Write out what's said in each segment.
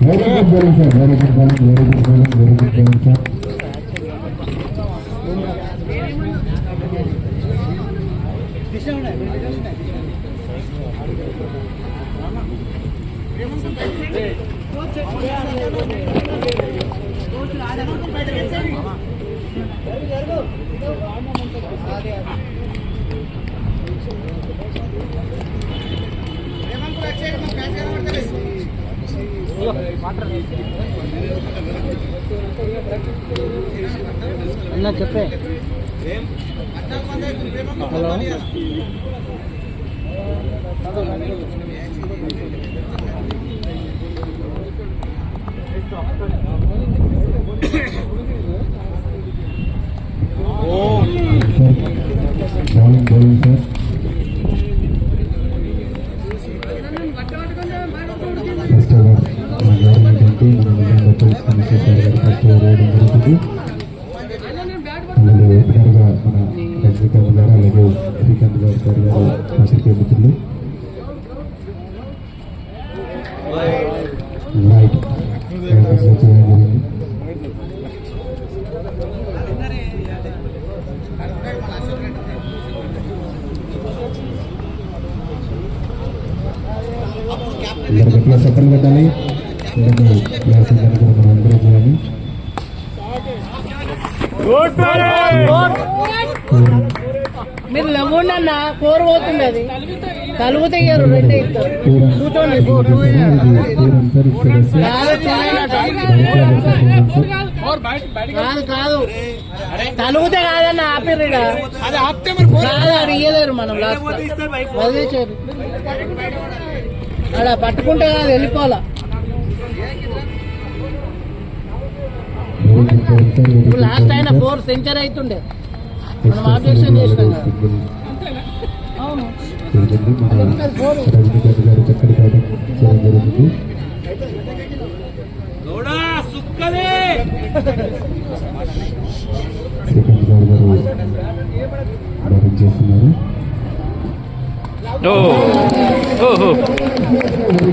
Very good bowling sir very good bowling very good bowling very good bowling sir అన్నా చెప్పే. Hello. Bowling Srikanth గారు sir గారు పాత్రికేయ మిత్రులు రైట్ చేయడం జరిగింది అందరు గట్టిగా చప్పట్లు పెట్టాలి అందరూ ప్లేయర్స్ అందరూ కూడా మనం అందరూ చేయాలి మీరు లేవండి అన్న ఫోర్ పోతుంది అది తలుగు తెయ్యారు రెండే ఇస్తారు. కూర్చోండి. కాదు కాదు కలుగుతే కాదన్న ఆపిర్రు కాదు అది ఇయ్యలేరు మనం లాస్ట్ వదిలేసారు. అలా పట్టుకుంటే కాదు వెళ్ళిపోవాలా? ఇప్పుడు లాస్ట్ ఆయన ఫోర్ సెంచరీ అవుతుండే. మనం ఆబ్జెక్షన్ చేసినాం కదా. అవును. రజనీకాంత్ గారు చక్కటి బ్యాటింగ్ చేయడం జరుగుతుంది శ్రీకాంత్ గారు గారు బ్యాటింగ్ చేస్తున్నారు వెరీ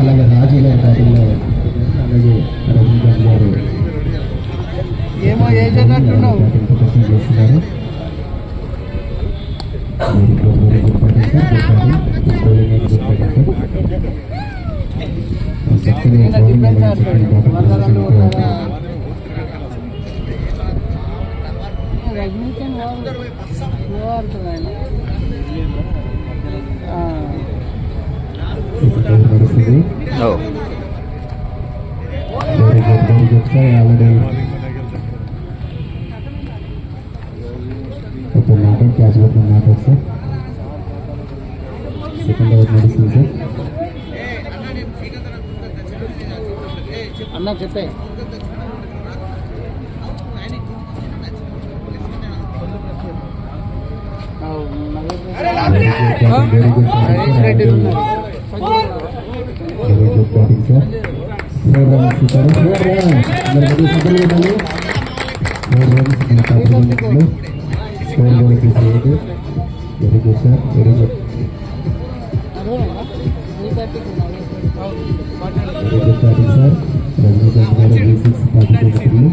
అలాగే రాజు గారి బ్యాటింగ్లో అలాగే రజనీకాంత్ గారు ఏమో చేసేటట్టున్నావు బ్యాటింగ్ ప్రదర్శన నడుస్తుంది very good very good sir already ఒక మాట క్యాచ్ పట్టిన మాట సార్ సెకండ్ ఓవర్ నడుస్తుంది సార్ అన్న చెప్పే వెరీ గుడ్ నరేష్ రెడ్డి ఉన్నారు very good batting sir four runs ఇచ్చారు ఫోర్ రన్స్ అందరి మధ్య సభలు ఉండాలి ఫోర్ రన్స్ మన పాత్రలో ఫోర్ గోల్ తీసేది very good sir very good very good batting sir Rajinikanth garu V six party మిత్రులు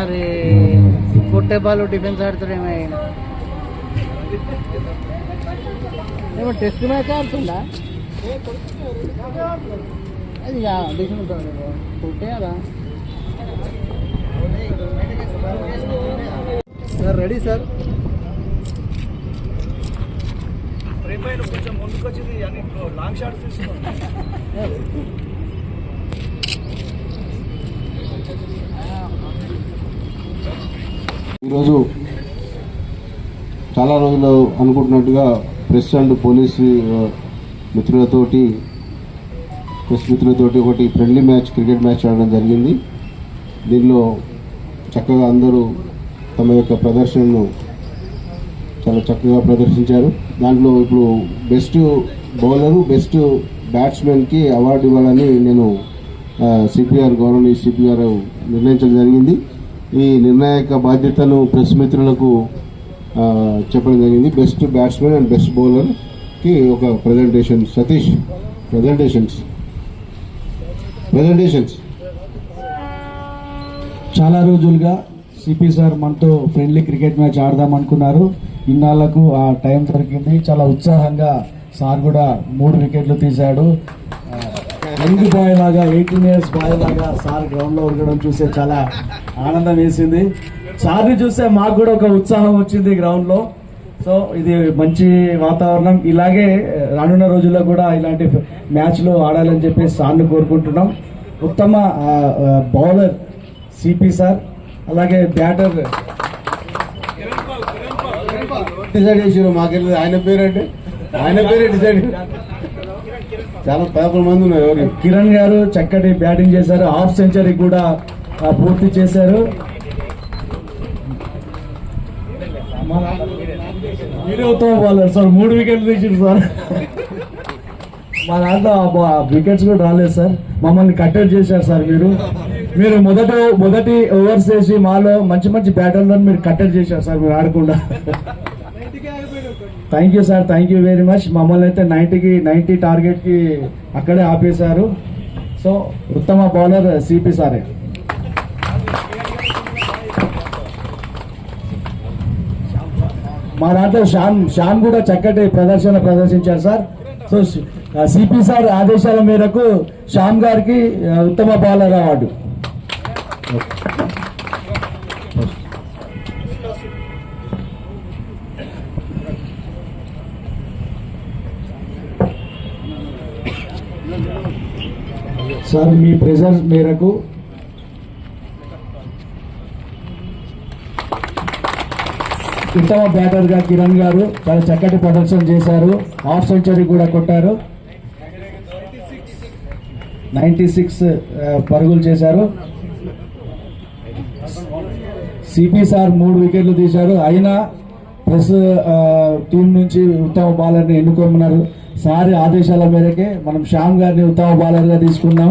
అరే కొట్టే బాల్ డిఫెన్స్ ఆడుతారేమో ఆయన ఏమో టెస్ట్ మ్యాచ్ ఆడుతుందా అది తీసుకుంటాను కొట్టే సార్ రెడీ సార్ పైన కొంచెం ముందుకు వచ్చింది అని లాంగ్ షాట్ తీసుకున్నాను ఈరోజు చాలా రోజులు అనుకుంటున్నట్టుగా ప్రెస్ అండ్ పోలీసు మిత్రులతోటి ప్రెస్ మిత్రులతోటి ఒకటి ఫ్రెండ్లీ మ్యాచ్ క్రికెట్ మ్యాచ్ ఆడడం జరిగింది. దీనిలో చక్కగా అందరూ తమ యొక్క ప్రదర్శనను చాలా చక్కగా ప్రదర్శించారు. దాంట్లో ఇప్పుడు బెస్ట్ బౌలరు బెస్ట్ బ్యాట్స్మెన్కి అవార్డు ఇవ్వాలని నేను సిపిఆర్ గవర్నమెంట్ సిపిఆర్ నిర్ణయించడం జరిగింది. ఈ నిర్ణాయక బాధ్యతను ప్రెస్ మిత్రులకు చెప్పడం జరిగింది. బెస్ట్ బ్యాట్స్మెన్ అండ్ బెస్ట్ బౌలర్కి ఒక ప్రజెంటేషన్ సతీష్ ప్రజెంటేషన్స్ ప్రజెంటేషన్స్ చాలా రోజులుగా సిపి సార్ మనతో ఫ్రెండ్లీ క్రికెట్ మ్యాచ్ ఆడదాం అనుకున్నారు. ఇన్నాళ్ళకు ఆ టైం దొరికింది. చాలా ఉత్సాహంగా సార్ కూడా మూడు వికెట్లు తీశాడు. యంగ్ బాయ్ లాగా ఎయిటీన్ ఇయర్స్ బాయ్ లాగా సార్ గ్రౌండ్లో ఉండడం చూసే చాలా ఆనందం వేసింది. సార్ని చూస్తే మాకు కూడా ఒక ఉత్సాహం వచ్చింది గ్రౌండ్లో సో ఇది మంచి వాతావరణం. ఇలాగే రానున్న రోజుల్లో కూడా ఇలాంటి మ్యాచ్లు ఆడాలని చెప్పి సార్ని కోరుకుంటున్నాం. ఉత్తమ బౌలర్ సిపి సార్ అలాగే బ్యాటర్ డిసైడ్ చేసారు మాకెళ్ళి ఆయన పేరంటే? ఆయన పేరే డిసైడ్ చాలా పేపర్ మంది ఉన్నారు ఎవరు? కిరణ్ గారు చక్కటి బ్యాటింగ్ చేశారు. హాఫ్ సెంచరీ కూడా పూర్తి చేశారు. మీరేతో బౌలర్ సార్ మూడు వికెట్లు తీసిండు సార్ మా దాంట్లో వికెట్స్ కూడా రాలేదు సార్ మమ్మల్ని కట్టెట్ చేశారు సార్ మీరు. మీరు మొదట మొదటి ఓవర్స్ వేసి మాలో మంచి మంచి బ్యాటర్లను మీరు కట్టెట్ చేశారు సార్ మీరు ఆడకుండా. Thank you sir thank you very much మమ్మల్ని అయితే నైన్టీకి నైన్టీ టార్గెట్కి అక్కడే ఆపేశారు. సో ఉత్తమ బౌలర్ సిపి సారే మా దాంట్లో శ్యామ్ శ్యామ్ కూడా చక్కటి ప్రదర్శన ప్రదర్శించారు సార్. సో సిపి సార్ ఆదేశాల మేరకు శ్యామ్ గారికి ఉత్తమ బౌలర్ అవార్డు. సార్ మీ ప్రెజర్ మేరకు ఉత్తమ బ్యాటర్గా కిరణ్ గారు చాలా చక్కటి ప్రదర్శన చేశారు. హాఫ్ సెంచరీ కూడా కొట్టారు. నైన్టీ సిక్స్ పరుగులు చేశారు. సిపి సార్ మూడు వికెట్లు తీశారు. అయినా ప్రెస్ టీం నుంచి ఉత్తమ బౌలర్ని ఎన్నుకోమన్నారు. సారి ఆదేశాల మేరకే మనం శ్యామ్ గారిని ఉత్తమ బౌలర్గా తీసుకున్నాం.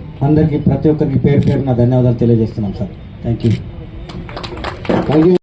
అందరికీ ప్రతి ఒక్కరికి పేరు పేరున ధన్యవాదాలు తెలియజేస్తున్నాం sir. Thank you thank you